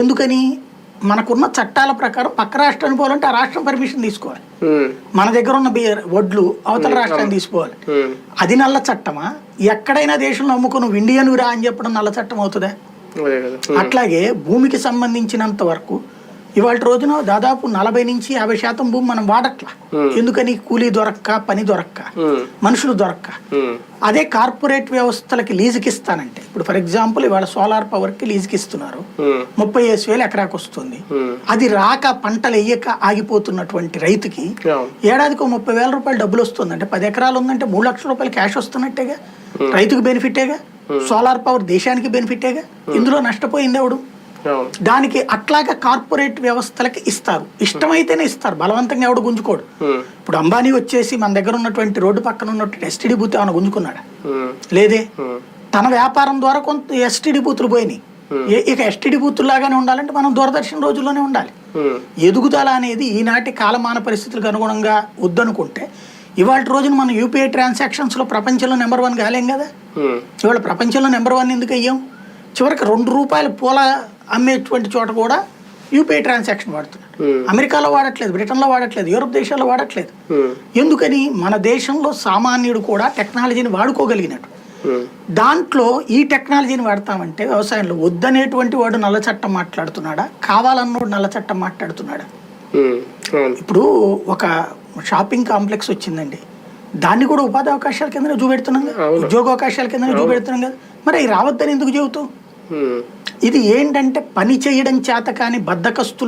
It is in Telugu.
ఎందుకని? మనకున్న చట్టాల ప్రకారం పక్క రాష్ట్రానికి పోవాలంటే ఆ రాష్ట్రం పర్మిషన్ తీసుకోవాలి. మన దగ్గర ఉన్న బి- వడ్లు అవతల రాష్ట్రానికి తీసుకోవాలి. అది నల్ల చట్టమా? ఎక్కడైనా దేశంలో అమ్ముకుని నువ్వు ఇండియన్ రా అని చెప్పడం నల్ల చట్టం అవుతుందా? అట్లాగే భూమికి సంబంధించినంత వరకు ఇవాళ రోజున దాదాపు నలభై నుంచి యాభై శాతం భూమి మనం వాడట్లా. ఎందుకని కూలీ దొరక్క పని దొరక్క మనుషులు దొరక్క. అదే కార్పొరేట్ వ్యవస్థలకి లీజుకి ఇస్తానంటే ఇప్పుడు ఫర్ ఎగ్జాంపుల్ ఇవాళ సోలార్ పవర్కి లీజుకి ఇస్తున్నారు ముప్పై వేసు వేలు ఎకరాకు వస్తుంది. అది రాక పంటలు వేయక ఆగిపోతున్నటువంటి రైతుకి ఏడాదికి ముప్పై వేల రూపాయలు డబ్బులు వస్తుంది అంటే పది ఎకరాలు ఉందంటే మూడు లక్షల రూపాయలు క్యాష్ వస్తున్నట్టేగా? రైతుకు బెనిఫిటేగా సోలార్ పవర్ దేశానికి బెనిఫిటేగా ఇందులో నష్టపోయింది ఎవడు? దానికి అట్లాగా కార్పొరేట్ వ్యవస్థలకి ఇస్తారు. ఇష్టమైతేనే ఇస్తారు. బలవంతంగా ఎవడు గుంజుకోడు. ఇప్పుడు అంబానీ వచ్చేసి మన దగ్గర ఉన్నటువంటి రోడ్డు పక్కన ఉన్నటువంటి ఎస్టీడీ బూత్ ఏమైనా గుంజుకున్నాడా? లేదే. తన వ్యాపారం ద్వారా కొంత ఎస్టీడీ బూతులు పోయినాయి. ఇక ఎస్టీడీ బూతులు లాగానే ఉండాలంటే మనం దూరదర్శన్ రోజుల్లోనే ఉండాలి. ఎదుగుదల అనేది ఈనాటి కాలమాన పరిస్థితులకు అనుగుణంగా వద్దనుకుంటే ఇవాళ రోజున మనం యూపీఐ ట్రాన్సాక్షన్స్లో ప్రపంచంలో నెంబర్ వన్ కాలేం కదా? ఇవాళ ప్రపంచంలో నెంబర్ వన్ ఎందుకు అయ్యాం? చివరికి రెండు రూపాయల పూల అమ్మేటువంటి చోట కూడా యూపీఐ ట్రాన్సాక్షన్ వాడుతున్నారు అమెరికాలో వాడట్లేదు బ్రిటన్లో వాడట్లేదు యూరోప్ దేశాల్లో వాడట్లేదు. ఎందుకని? మన దేశంలో సామాన్యుడు కూడా టెక్నాలజీని వాడుకోగలిగినట్టు. దాంట్లో ఈ టెక్నాలజీని వాడతామంటే వ్యవసాయంలో వద్దనేటువంటి వాడు నల్ల చట్టం మాట్లాడుతున్నాడా? కావాలన్నోడు నల్ల చట్టం మాట్లాడుతున్నాడా ఇప్పుడు ఒక షాపింగ్ కాంప్లెక్స్ వచ్చిందండి. దాన్ని కూడా ఉపాధి అవకాశాల కింద చూపెడుతున్నాం కదా. ఉద్యోగ అవకాశాల కింద చూపెడుతున్నాం కదా. మరి అవి రావద్దని ఎందుకు చెబుతావు ఉమ్, ఇది ఏంటంటే పని చేయడం చేత కానీ బద్దకస్తులు